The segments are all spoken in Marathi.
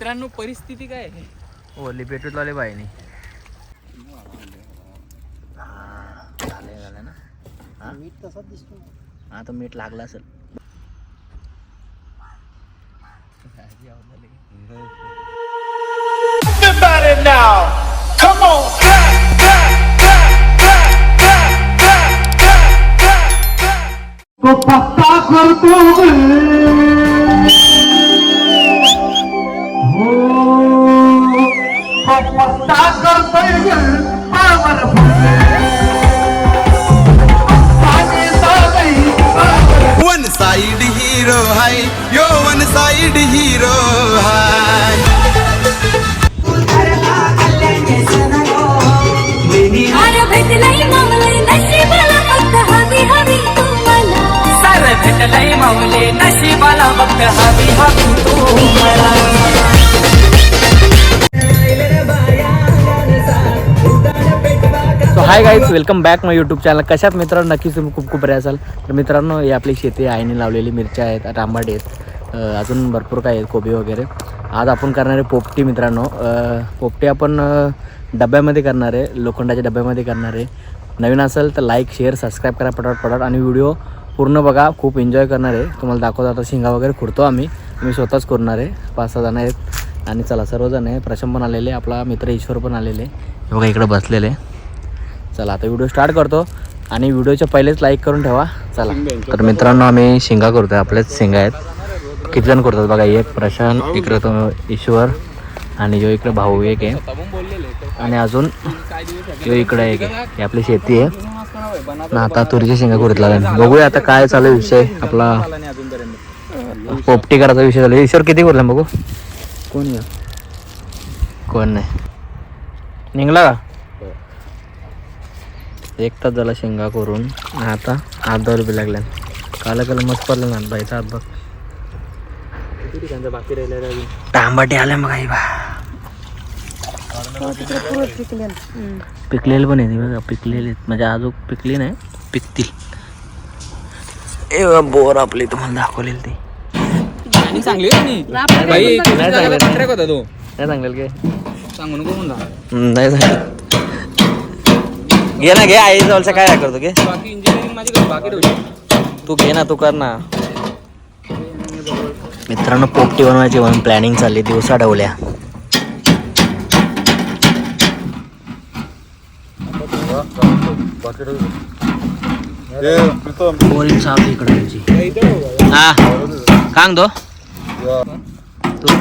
मित्रांनो परिस्थिती काय आहे? ओली पेटूतवाले बाईने झालं झालं ना? हा? मीठ तसाच दिसतो. हा तर मीठ लागलं असेल. तो पत्ता करतो भेटलंय नशिबाला बघ हवी हवी तू मला. So hi guys welcome back my YouTube channel कशात मित्रांनो नक्कीच तुम्ही खूप खूप बरे असाल. तर मित्रांनो ही आपली शेती आईने लावलेली मिरच्या आहेत आंबाटे आहेत अजून भरपूर काय आहेत कोबी वगैरे. आज आपण करणारे पोपटी मित्रांनो. पोपटी आपण डब्यामध्ये करणार आहे लोखंडाच्या डब्यामध्ये करणार आहे. नवीन असेल तर लाईक शेअर सबस्क्राईब करा पटापट पटाट आणि व्हिडिओ पूर्ण बघा खूप एन्जॉय करणार आहे. तुम्हाला दाखवतो आता शिंगा वगैरे खुडतो आम्ही. मी स्वतःच करणार आहे. पाच सहा जण आहेत. आणि चला सर्वजण आहे. प्रशम पण आलेले आपला मित्र ईश्वर पण आलेले हे बघा इकडे बसलेले चला आता व्हिडिओ स्टार्ट करतो. आणि व्हिडिओच्या पहिलेच लाईक करून ठेवा. चला. तर मित्रांनो आम्ही शिंगा करतोय आपलेच शिंगा आहेत. किती जण करतात बघा एक प्रशांत इकडे तो ईश्वर आणि जो इकडे भाऊ एक आहे. आणि अजून जो इकडे एक आहे. ही आपली शेती आहे. ना आता तुरीची शेंगा करत लागल्या बघूया आता काय चालू आहे विषय आपला. पोपटी करायचा विषय चालू. ईश्वर किती करला बघू? कोण? या कोण नाही. निघला का? एक तास झाला शेंगा करून. आता हात दहा रुपये लागल्या काला काला मस्त पडलं ना बाईचा हात बघ. तांबाटे आल्या मग आई बा. पिकलेले. पण आहे बघा पिकलेले म्हणजे अजून पिकले नाही पिकतील. ए बोर आपली तुम्हाला दाखवलेली ती. आणि चांगली नाही चांगलं. कॉन्ट्रॅक्ट होता तो. नाही सांगेल काय? सांगू नको म्हणला हम्म, नाही सांगेल घे ना घे आई जवळचं काय करतो घे. बाकी इंजिनिअरिंग माझी कर, बाकी ठेवली. तू घे ना तू कर ना. मित्रांनो पोपटी बनवायची म्हणून प्लॅनिंग चालली दिवसा डवल्या बोरिंग आहे इकडे तुमची हा कांग दो. तू?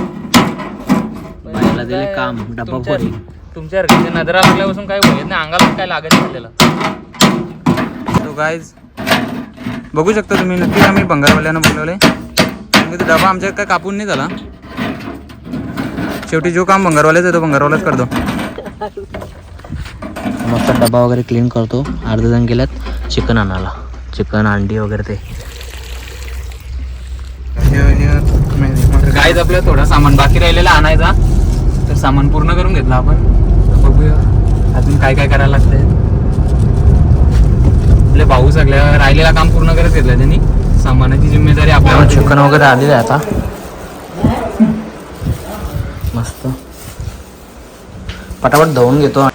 बाईला दिले काम डब्बा पोरी. तुमच्या नजरा लागल्यापासून काय होत नाही अंगाला काय लागत नाही त्याला तो गायज बघू शकता तुम्ही नक्कीच आम्ही भंगारवाल्यांना बोलवले कारण की तो डबा आमच्या काय कापून नाही झाला. शेवटी जो काम भंगारवाल्याच आहे तो भंगारवालाच करतो. मस्त डबा वगैरे क्लीन करतो. अर्धे जण गेल्यात चिकन आणायला. चिकन अंडी वगैरे ते. गायज आपलं थोडा सामान बाकी राहिलेला आणायचा. तर सामान पूर्ण करून घेतलं आपण. बघूया अजून काय काय करायला लागतंय. आपले भाऊ सगळ्या राहिलेला काम पूर्ण करत घेतलं त्यांनी. सामानाची जिम्मेदारी आपल्यावर चिकन वगैरे आलेलं आहे आता. मस्त. पटापट धुवून घेतो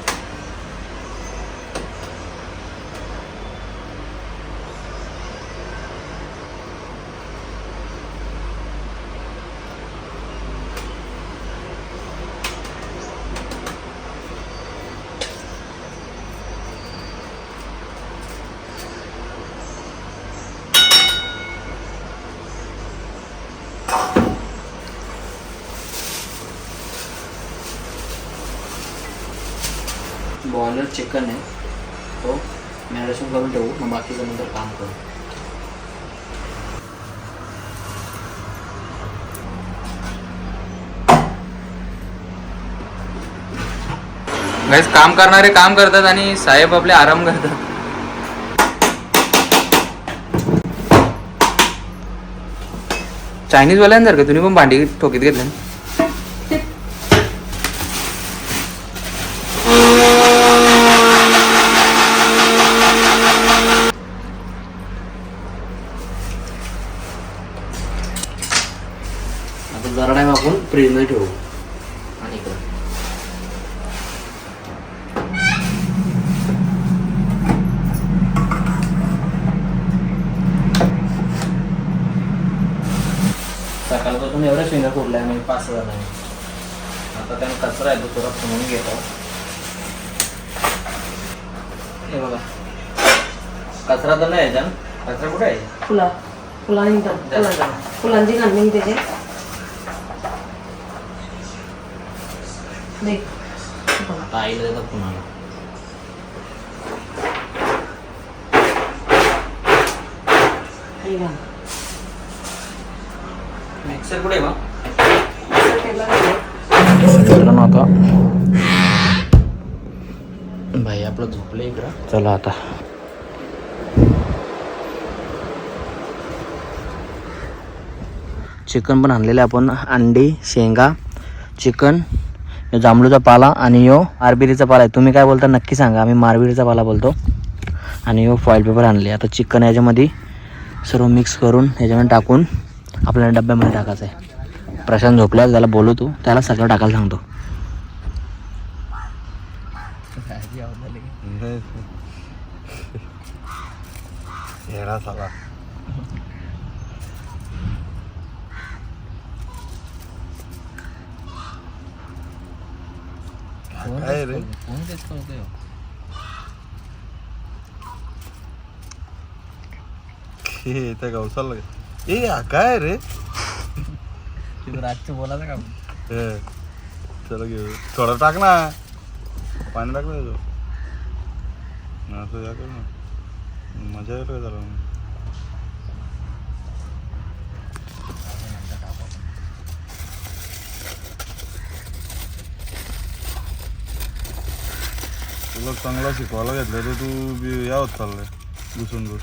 बॉयलर चिकन है तो मॅरिनेशन करून ठेवू मग बाकीचं नंतर काम करू। गाईज काम करणारे काम करतात आणि साहेब आपले आराम करतात. चायनीज वाल्यांसारखं तुम्ही पण भांडी ठोकीत घेतलं फ्रीजमध्ये ठेवू आणि सकाळपासून एवढ्या शेंगा फोडल्या मी पाच हजार नाही आता त्याने कचरा आहे तो थोडा म्हणून घेतो हे बघा कचरा तर नाही याच्यात कचरा कुठे आहे फुला फुलांनी जास्त. फुलांची घालणी त्याचे आता आईला हे. मिक्सर कुठे आहे मग भाई आपलं झोपलं इकडं चला आता चिकन पण आणलेलं आहे आपण अंडी शेंगा चिकन यो जांभळूचा पाला आणि यो मारबिरीचा पाला आहे. तुम्ही काय बोलता नक्की सांगा. आम्ही मारबिरीचा पाला बोलतो. आणि यो फॉईल पेपर आणले. आता चिकन याच्यामध्ये सर्व मिक्स करून याच्यामध्ये टाकून आपल्याला डब्यामध्ये टाकायचं आहे प्रशांत झोपल्यावर त्याला बोलू तू. त्याला सगळं टाकायला सांगतो. येडा साला काय रे हे त्या गवसाला ए हा काय रे रातचं बोलायचं का हे, चला घेऊ थोडं टाक ना पाणी टाक ना त्याच्यावर. असं या कर ना मजा येईल का जरा तुला चांगला शिकवायला घेतलं तर तू बी यावत चाललंय घुसून घुस.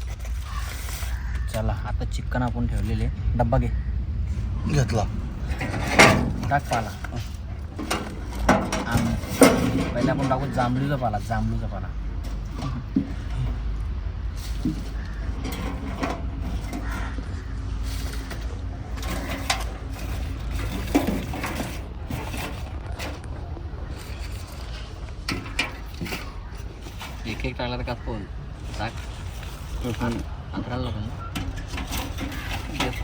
चला आता चिकन आपण ठेवलेले. डब्बा घे. घेतला. टाक पाला. आम पहिले आपण टाकू जांभळीचा पाला जांभळीचा पाला. का फोन. अकराला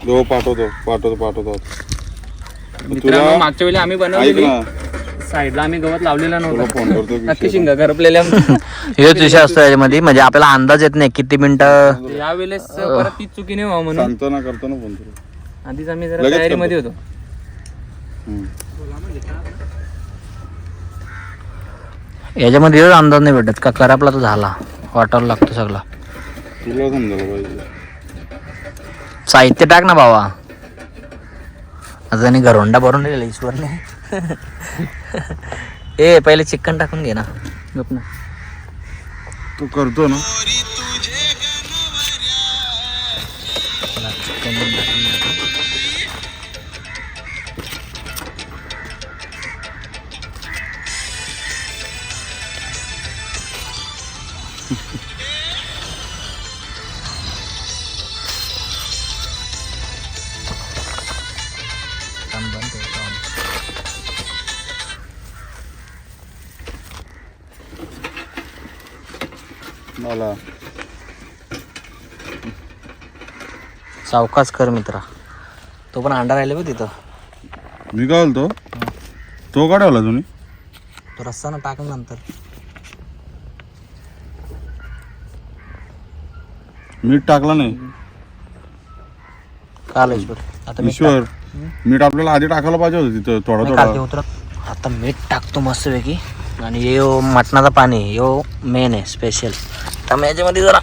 हो पाठवतो पाठवतो पाठवतो. मित्रांनो मागच्या वेळी आम्ही ऐक बनवलेली ना. साईडला आम्ही गवत लावलेला तुला नव्हता फोन करतो नक्की शिंगा घरपलेल्या हेच विषय असतो याच्यामध्ये. म्हणजे आपल्याला अंदाज येत नाही. किती मिनिटं? यावेळेस परत तीच चुकी नाही व्हावं म्हणून. सांगतो ना करतो ना फोन तुला. आधीच आम्ही जरा लगेच तयारीमध्ये होतो. हम्म. याच्यामध्ये अंदाज नाही भेटत. का करापला तो झाला. वाटायला लागतो सगळा. तुला समजायला पाहिजे. साहित्य टाक ना बाबा अजून घरोंडा भरून दिलेला ईश्वरने. ए पहिले चिकन टाकून घे ना. गप ना. तू करतो ना. मला सावकाश कर मित्रा. तो पण अंडा राहिले बघ तिथं. मी काय बोलतो? तो का ठेवला तुम्ही तो रस्ता ना टाकून नंतर. मीठ टाकला नाही. काल ईश्वर आता मी ईश्वर मीठ आपल्याला आधी टाकायला पाहिजे होतं तिथं थोडा काल थोडा. उतरत. आता मीठ टाकतो मस्तपैकी. आणि यो मटणाचं पाणी यो मेन आहे स्पेशल तर मग याच्यामध्ये जरा.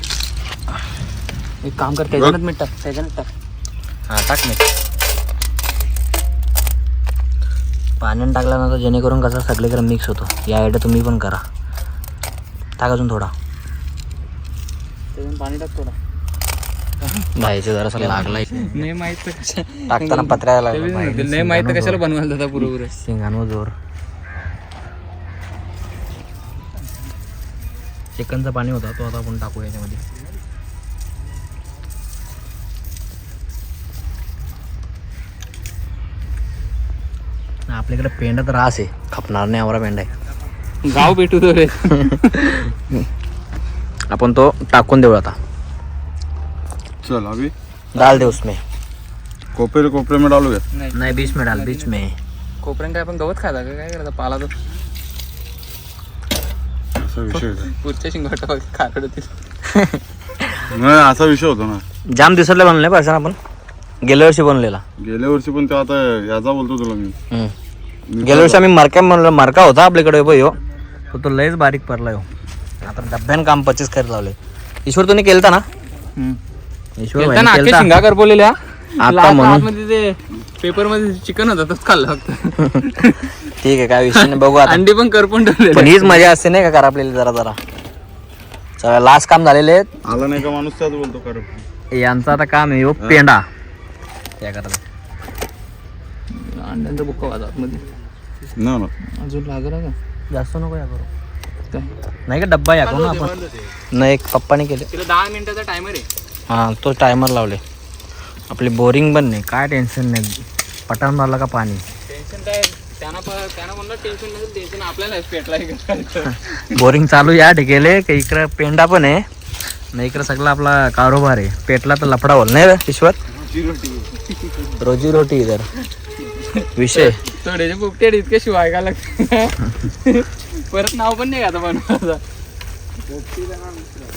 एक काम कर त्याच्यानंच मीठ टाक त्याच्यानंच टाक. हां टाक मीठ. पाण्यानं टाकल्यानंतर जेणेकरून कसं सगळीकडे मिक्स होतो. या आयडिया तुम्ही पण करा. टाक अजून थोडा. पाणी टाकतो ना भाईचं जरासा लागलाय. नाही माहीत तर टाकताना पत्र्याला लागला. नाही माहीत तर कशाला बनवायला जाता बरोबर शिंगांवर जोर. चिकनचं पाणी होता तो आता आपण टाकू याच्यामध्ये. आपल्याकडे पेंड तर रास आहे. खपणार नाही आवरा पेंड आहे. गाव भेटू तो रे. आपण तो टाकून देऊ आता. चल अभी. डाल दे उसमें. कोपरे कोपरे में डालोगे नाही. नाही बीच में डाल बीच में. कोपऱ्यात काय आपण गवत खाता का? काय करता? पाला तो. असा विषय होता. पुढच्या शिंगट खारड होतील नाही असा विषय होतो ना. जाम दिसतले बनले पाहिजे आपण? गेल्या वर्षी बनलेला. गेल्या वर्षी पण ते आता याचा बोलतो तुला मी. हम्म. गेल्या वर्षी आम्ही मार्का म्हणलं मार्का होता आपल्याकडे ह्यो तो तो लयच बारीक पडला हो. आता डब्यान काम पच्चीस करायला लावले. ईश्वर तुम्ही केलता ना? ईश्वर भाईने केलता. शिंगा करपवलेल्या आता म्हणून. पेपरमध्ये चिकन होता तोच खाल्ला फक्त. ठीक आहे काय विषय नाही बघू आता. अंडी पण करपून पण ठेवलेले हीच मजा असते नाही का करा आपल्याला जरा जरा. चला लास्ट काम झालेले आहेत. आला नाही का माणूस त्याच बोलतो कर. यांचं आता काम आहे हो पेंडा. त्या करता अंड्यांचा बुक्का वाजा मध्ये ना ना. अजून लागला का? जास्त नको या करू. काय? नाही का डब्बा या करू ना आपण. नाही एक पप्पाने केले. तिला दहा मिनिटाचा टायमर आहे. हां तो टायमर लावले. आपली बोरिंग पण नाही. काय टेन्शन नाही. पटाण मारला का पाणी? टेन्शन काय? त्यांना प- त्यांना म्हणलं टेन्शन नसेल टेन्शन आपल्याला पेटला बोरिंग चालू या ठिकेले का इकडं पेंडा पण आहे. नाही इकडं सगळा आपला कारोबार आहे. पेटला तर लफडा होल नाही ईश्वर रोजी रोटी. इधर. विषय. थोडेसे बुकटेड इतके शिवाय का लागते? परत नाव पण नाही आता बनवायचं.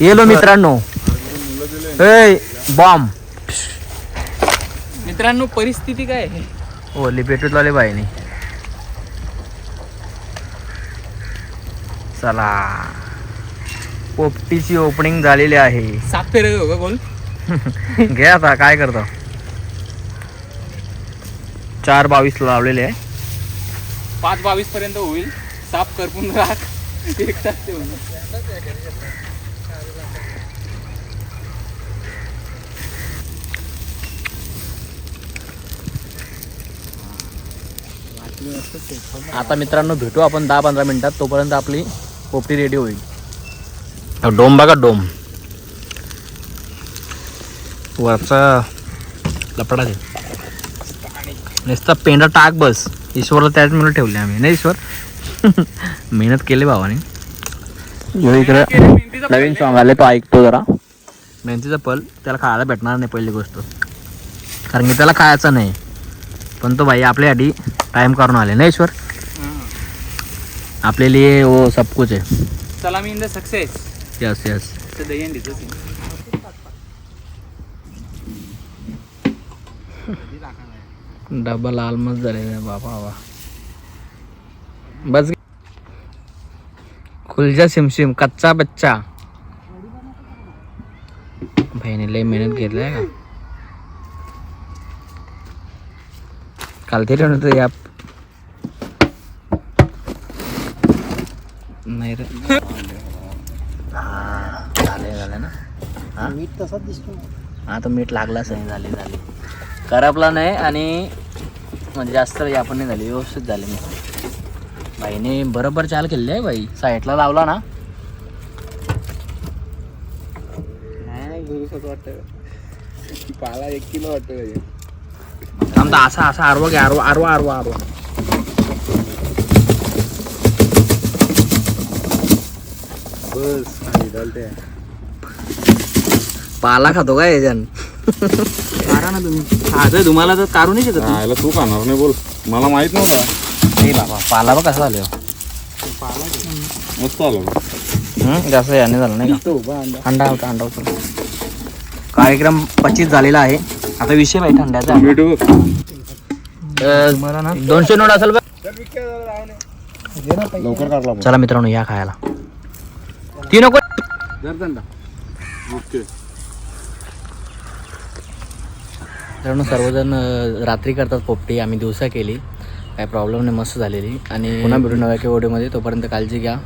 येलो मित्रांनो. बॉम्ब मित्रांनो परिस्थिती काय ओली पेटूतवाले बाईने. चला. पोपटीची ओपनिंग झालेली आहे. सात फेरे हो गोल घे आता काय करतो? चार बावीस लावलेले आहे. पाच बावीस पर्यंत होईल. साप करपून राख. एक तास ते होईल आता मित्रांनो भेटू आपण दहा पंधरा मिनिटात. तोपर्यंत आपली पोपटी रेडी होईल. डोम बघा डोम. वरचा लपडा दे. नुसता पेंडा टाक बस. ईश्वरला त्याच म्हणून ठेवले आम्ही. नाही ईश्वर? मेहनत केली भावाने. इकडं. नवीन सॉंग आले तो ऐकतो जरा. मेहनतीचा पल त्याला खायला भेटणार नाही पहिली गोष्ट. कारण की त्याला खायचं नाही. पण तो भाई आपल्यासाठी टाइम काढून आले. ना ईश्वर? आपले लिए वो सब कुछ है। चला मी in the success. Yes yes दहीहंडीचं डबा लाल मस्त झालेला बाबा बाबा। बस खुलजा सिमसिम कच्चा बच्चा। भाईने लय मेहनत घेतलाय का काल ते होतं या नाही रे हा, झाले झाले ना हा मीठ तसाच दिसतो. हा तर मीठ लागलाच नाही झाले झाले. करपला नाही आणि म्हणजे जास्त आपण नाही झाली व्यवस्थित झाले मी. बाईने बरोबर चाल केली आहे बाई. साईडला लावला ना. पाला एक किलो वाटतं आमचा असा असा आरवा घ्या आरवा आरवा आरवा आरवा. बस चालते पाला खातो का याच्यान? काढा ना तुम्ही. खायचं तुम्हाला तर काढू नाही शकत आयला तू खाणार नाही बोल. मला माहीत नव्हता. नाही बाबा पाला बघ कसा झालं मस्त आलं जास्त याने झालं नाही का? अंडा. होता अंडा होता. कार्यक्रम पच्चीस झालेला आहे. आता विषय बाई थंड्याचा बघ. दोनशे नोट असेल बघ. लवकर काढला. चला मित्रांनो या खायला. ती नको. ओके. मित्रांनो सर्वजण रात्री करतात पोपटी. आम्ही दिवसा केली. काही प्रॉब्लेम नाही मस्त झालेली. आणि पुन्हा भेटू नव्या की व्हिडिओमध्ये तोपर्यंत काळजी घ्या.